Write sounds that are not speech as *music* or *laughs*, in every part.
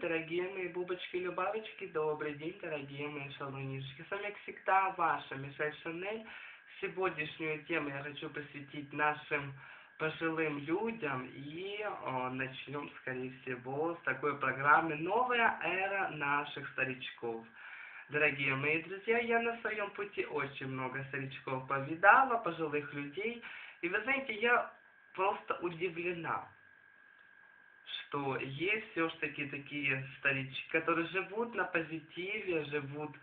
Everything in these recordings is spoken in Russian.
дорогие мои бубочки-любавочки, добрый день, дорогие мои шалунишки. С вами, как всегда, ваша Мишель Шанель. Сегодняшнюю тему я хочу посвятить нашим пожилым людям и о, начнем, скорее всего, с такой программы «Новая эра наших старичков». Дорогие мои друзья, я на своем пути очень много старичков повидала, пожилых людей, и вы знаете, я просто удивлена что есть все-таки такие старички, которые живут на позитиве, живут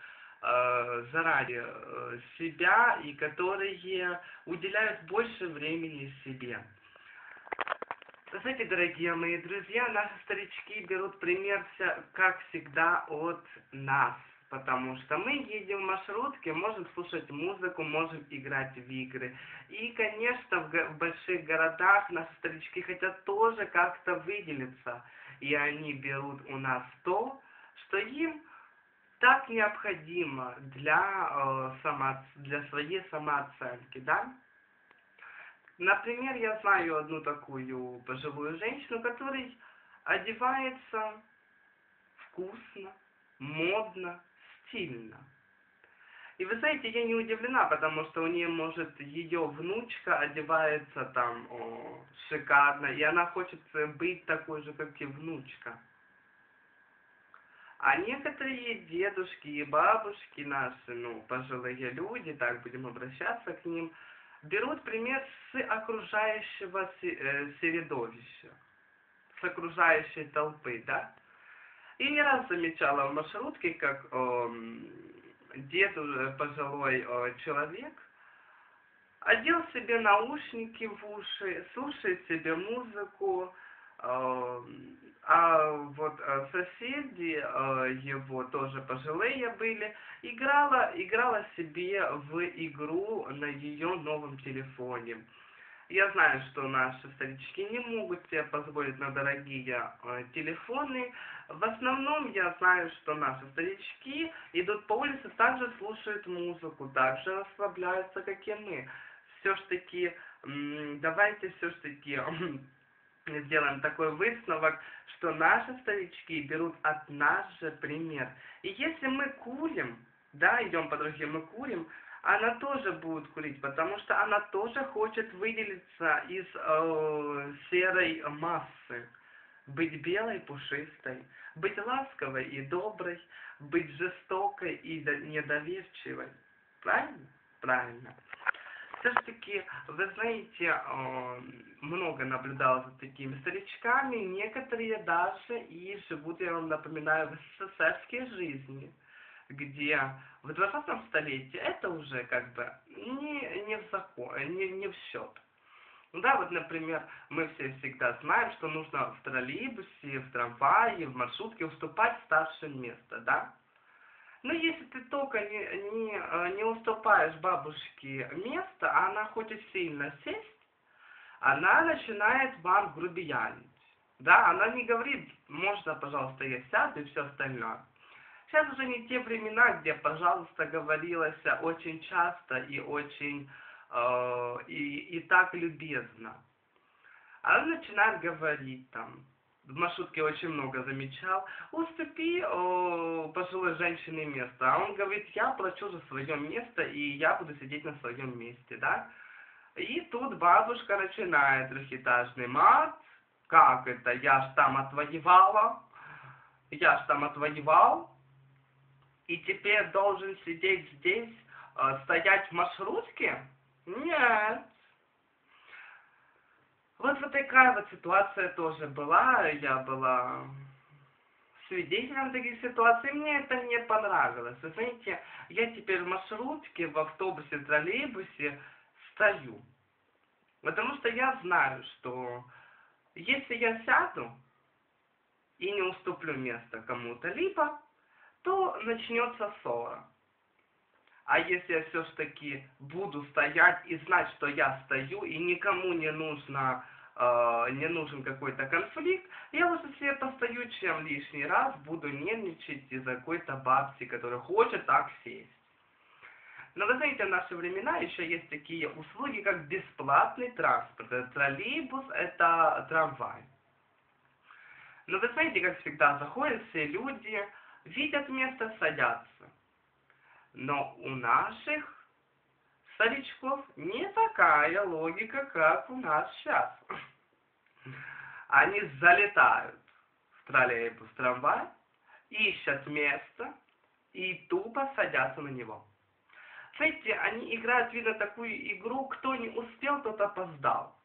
э, заради э, себя и которые уделяют больше времени себе. Знаете, дорогие мои друзья, наши старички берут пример, как всегда, от нас потому что мы едем в маршрутке, можем слушать музыку, можем играть в игры. И, конечно, в, в больших городах наши старички хотят тоже как-то выделиться, и они берут у нас то, что им так необходимо для, э, само, для своей самооценки, да? Например, я знаю одну такую пожилую женщину, которая одевается вкусно, модно, сильно. И вы знаете, я не удивлена, потому что у нее, может, ее внучка одевается там о, шикарно, и она хочет быть такой же, как и внучка. А некоторые дедушки и бабушки наши, ну, пожилые люди, так будем обращаться к ним, берут пример с окружающего э, средовища, с окружающей толпы, да? И не раз замечала в маршрутке, как о, дед уже пожилой о, человек одел себе наушники в уши, слушает себе музыку, а вот соседи его тоже пожилые были, играла, играла себе в игру на ее новом телефоне. Я знаю, что наши старички не могут себе позволить на дорогие э, телефоны. В основном я знаю, что наши старички идут по улице, также слушают музыку, также расслабляются, как и мы. Все-таки, давайте все-таки сделаем такой высновок, что наши старички берут от нас же пример. И если мы курим, да, идем по дороге, мы курим, она тоже будет курить, потому что она тоже хочет выделиться из э, серой массы. Быть белой, пушистой, быть ласковой и доброй, быть жестокой и недоверчивой. Правильно? Правильно. Все-таки, вы знаете, э, много наблюдал за такими старичками, некоторые даже и живут, я вам напоминаю, в СССРской жизни где в 20 столетии это уже как бы не, не в закон, не, не в счет. Да, вот, например, мы все всегда знаем, что нужно в троллейбусе, в трамвае, в маршрутке уступать старшим место, да? Но если ты только не, не, не уступаешь бабушке место, а она хочет сильно сесть, она начинает вам грубиянить. Да, она не говорит, можно, пожалуйста, я сяду и все остальное. Сейчас уже не те времена, где, пожалуйста, говорилось очень часто и очень э, и, и так любезно. Она начинает говорить там, в маршрутке очень много замечал, уступи о, пожилой женщине место. А он говорит, я плачу за свое место, и я буду сидеть на своем месте, да? И тут бабушка начинает трехэтажный мат. Как это? Я ж там отвоевала. Я ж там отвоевал и теперь должен сидеть здесь, э, стоять в маршрутке? Нет. Вот вот такая вот ситуация тоже была. Я была свидетелем таких ситуаций. Мне это не понравилось. Вы знаете, я теперь в маршрутке, в автобусе, троллейбусе стою. Потому что я знаю, что если я сяду и не уступлю место кому-то, либо то начнется ссора. А если я все-таки буду стоять и знать, что я стою, и никому не нужно, э, не нужен какой-то конфликт, я лучше себе постою, чем лишний раз буду нервничать из-за какой-то бабки, которая хочет так сесть. Но вы знаете, в наши времена еще есть такие услуги, как бесплатный транспорт. Это троллейбус, это трамвай. Но вы знаете, как всегда, заходят все люди, видят место, садятся. Но у наших старичков не такая логика, как у нас сейчас. Они залетают в троллейбус, трамвай, ищут место и тупо садятся на него. Знаете, они играют, видно, такую игру, кто не успел, тот опоздал.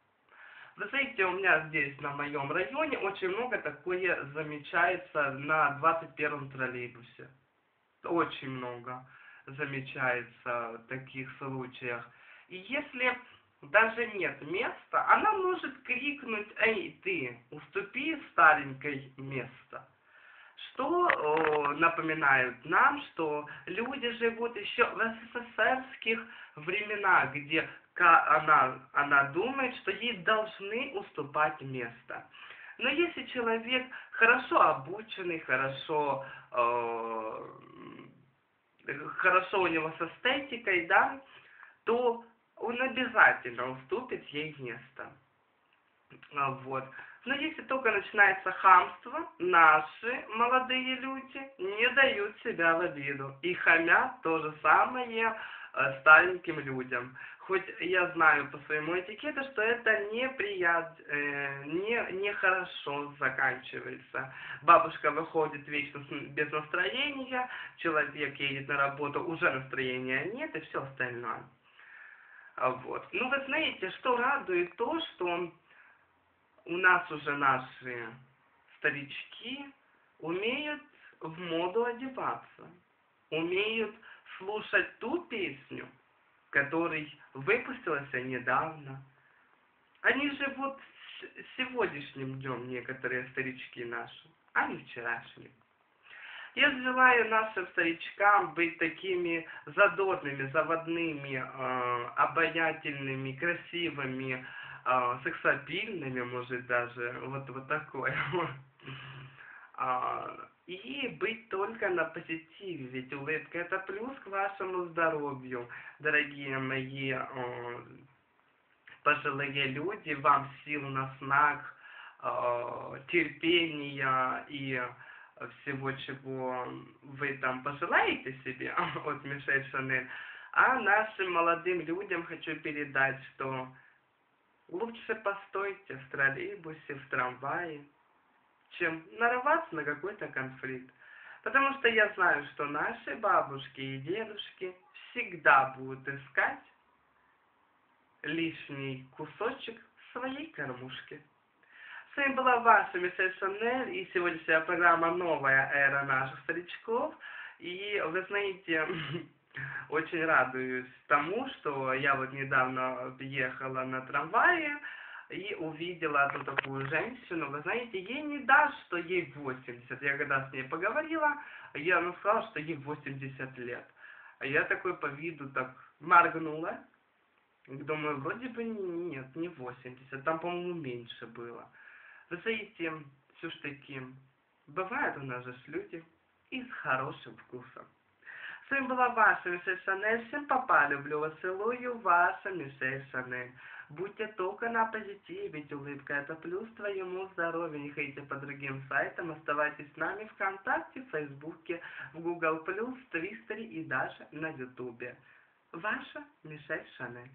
Вы знаете, у меня здесь, на моем районе, очень много такое замечается на 21-м троллейбусе. Очень много замечается таких случаях. И если даже нет места, она может крикнуть, эй, ты, уступи старенькой место. Что о, напоминают нам, что люди живут еще в СССРских временах, где она, она думает, что ей должны уступать место. Но если человек хорошо обученный, хорошо, э, хорошо у него с эстетикой, да, то он обязательно уступит ей место. А, вот. Но если только начинается хамство, наши молодые люди не дают себя в обиду. И хамят то же самое э, стареньким людям. Хоть я знаю по своему этикету, что это неприят, э, не, нехорошо заканчивается. Бабушка выходит вечно без настроения, человек едет на работу, уже настроения нет и все остальное. А вот. Ну, вы знаете, что радует то, что у нас уже наши старички умеют в моду одеваться, умеют слушать ту песню, который выпустился недавно. Они живут сегодняшним днем, некоторые старички наши, а не вчерашним. Я желаю нашим старичкам быть такими задорными, заводными, э, обаятельными, красивыми, э, сексапильными, может даже, вот, вот такое. *laughs* И быть только на позитиве, ведь улыбка это плюс к вашему здоровью, дорогие мои э, пожилые люди, вам сил на снаг, терпения и всего, чего вы там пожелаете себе *laughs* от Мишель Шанель. А нашим молодым людям хочу передать, что лучше постойте в троллейбусе, в трамвае, чем нарываться на какой-то конфликт. Потому что я знаю, что наши бабушки и дедушки всегда будут искать лишний кусочек своей кормушки. С вами была ваша Мишель Шанель, и сегодняшняя программа «Новая эра наших старичков». И вы знаете, *laughs* очень радуюсь тому, что я вот недавно ехала на трамвае и увидела одну такую женщину. Вы знаете, ей не даст, что ей 80. Я когда с ней поговорила, я она сказала, что ей 80 лет. А я такой по виду так моргнула. Думаю, вроде бы нет, не 80, там, по-моему, меньше было. Вы знаете, все ж таки, бывают у нас же люди и с хорошим вкусом. С вами была ваша Мишель Шанель. Всем папа, люблю вас, целую, ваша Мишель Шанель. Будьте только на позитиве, ведь улыбка это плюс твоему здоровью. Не ходите по другим сайтам, оставайтесь с нами ВКонтакте, в Фейсбуке, в Google+, в Твиттере и даже на Ютубе. Ваша Мишель Шанель.